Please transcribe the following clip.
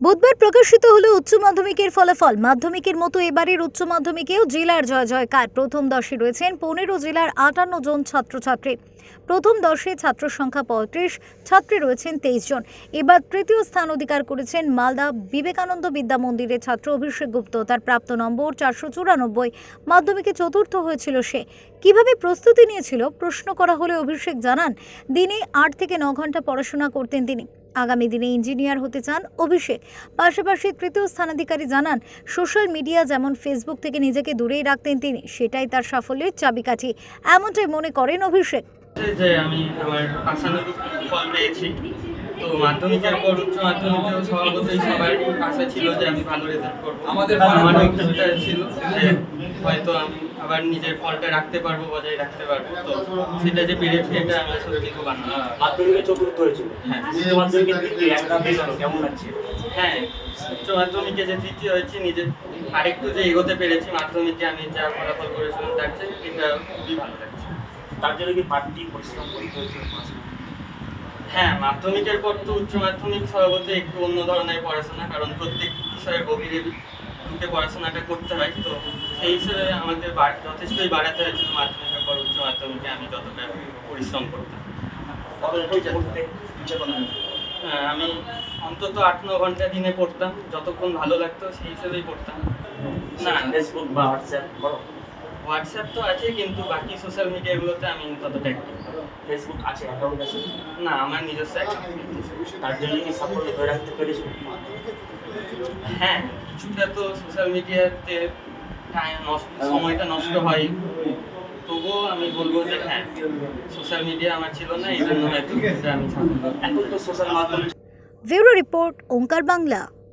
বুধবার প্রকাশিত হলো উচ্চ মাধ্যমিকের ফলাফল। মাধ্যমিকের মতো এবারের উচ্চ মাধ্যমিকেও জেলার জয় জয়কার প্রথম দশে রয়েছেন পনেরো জেলার আটান্ন জন ছাত্রছাত্রী। প্রথম দশে ছাত্র সংখ্যা পঁয়ত্রিশ, ছাত্রী রয়েছেন তেইশ জন। এবার তৃতীয় স্থান অধিকার করেছেন মালদা বিবেকানন্দ বিদ্যা মন্দিরের ছাত্র অভিষেক গুপ্ত। তার প্রাপ্ত নম্বর চারশো চুরানব্বই। মাধ্যমিকে চতুর্থ হয়েছিল সে। কীভাবে প্রস্তুতি নিয়েছিল? প্রশ্ন করা হলে অভিষেক জানান, দিনে আট থেকে ন ঘণ্টা পড়াশোনা করতেন তিনি। আগামী দিনে ইঞ্জিনিয়ার হতে চান অভিষেক। পাশাপাশি তৃতীয় স্থানাধিকারী জানান, সোশ্যাল মিডিয়া যেমন ফেসবুক থেকে নিজেকে দূরেই রাখতেন তিনি, সেটাই তার সাফল্যের চাবিকাঠি। এমনটাই মনে করেন অভিষেক। যে আমি আমার আশানুরূপ ফল পেয়েছি। তো মাধ্যমিকের পর উচ্চ মাধ্যমিকেও স্বভাবতই সবার আশা ছিল যে আমি ভালো রেজাল্ট করব। আমাদের আমারও একটা ছিল। যে হয়তো আমি আবার নিজের ফলটা রাখতে পারব বজায় রাখতে পারব। তো সেটা যে পেরেছি এটা আমি সত্যি খুব আনন্দ মাধ্যমিকে চতুর্থ হয়েছিল। হ্যাঁ। কেমন লাগছে? হ্যাঁ উচ্চ মাধ্যমিকে যে তৃতীয় হয়েছি নিজে আরেকটু যে এগোতে পেরেছি মাধ্যমিকে আমি যা ফলাফল করেছিলাম তার চেয়ে এটা খুবই ভালো লাগছে। তার জন্য কি বাড়তি পরিশ্রম করতে হয়েছে? হ্যাঁ মাধ্যমিকের পর তো উচ্চ মাধ্যমিক স্বভাবত একটু অন্য ধরনের পড়াশোনা কারণ প্রত্যেক বিষয়ের গভীরে ঢুকে পড়াশোনাটা করতে হয়। তো সেই হিসেবে আমাকে যথেষ্টই বাড়াতে হয়েছিল মাধ্যমিকের পর উচ্চ মাধ্যমিকে আমি যতটা পরিশ্রম করতাম? হ্যাঁ, আমি অন্তত আট ন ঘণ্টা দিনে পড়তাম যতক্ষণ ভালো লাগতো সেই হিসেবেই পড়তাম। না ফেসবুক বা হোয়াটসঅ্যাপ হোয়াটসঅ্যাপ তো আছে, কিন্তু বাকি সোশ্যাল মিডিয়াগুলোতে আমি ততটা অ্যাক্টিভ ফেসবুক আছে অ্যাকাউন্ট আছে। না, আমার নিজস্ব। তার জন্য কি সাফল্য ধরে রাখতে পেরেছ। হ্যাঁ কিছুটা তো সোশ্যাল মিডিয়াতে সময়টা নষ্ট হয়। তবুও আমি বলব যে হ্যাঁ সোশ্যাল মিডিয়া আমার ছিল না, এই জন্য হয়তো আমি এখন তো সোশ্যাল মাধ্যমে ব্যুরো রিপোর্ট, ওঙ্কার বাংলা।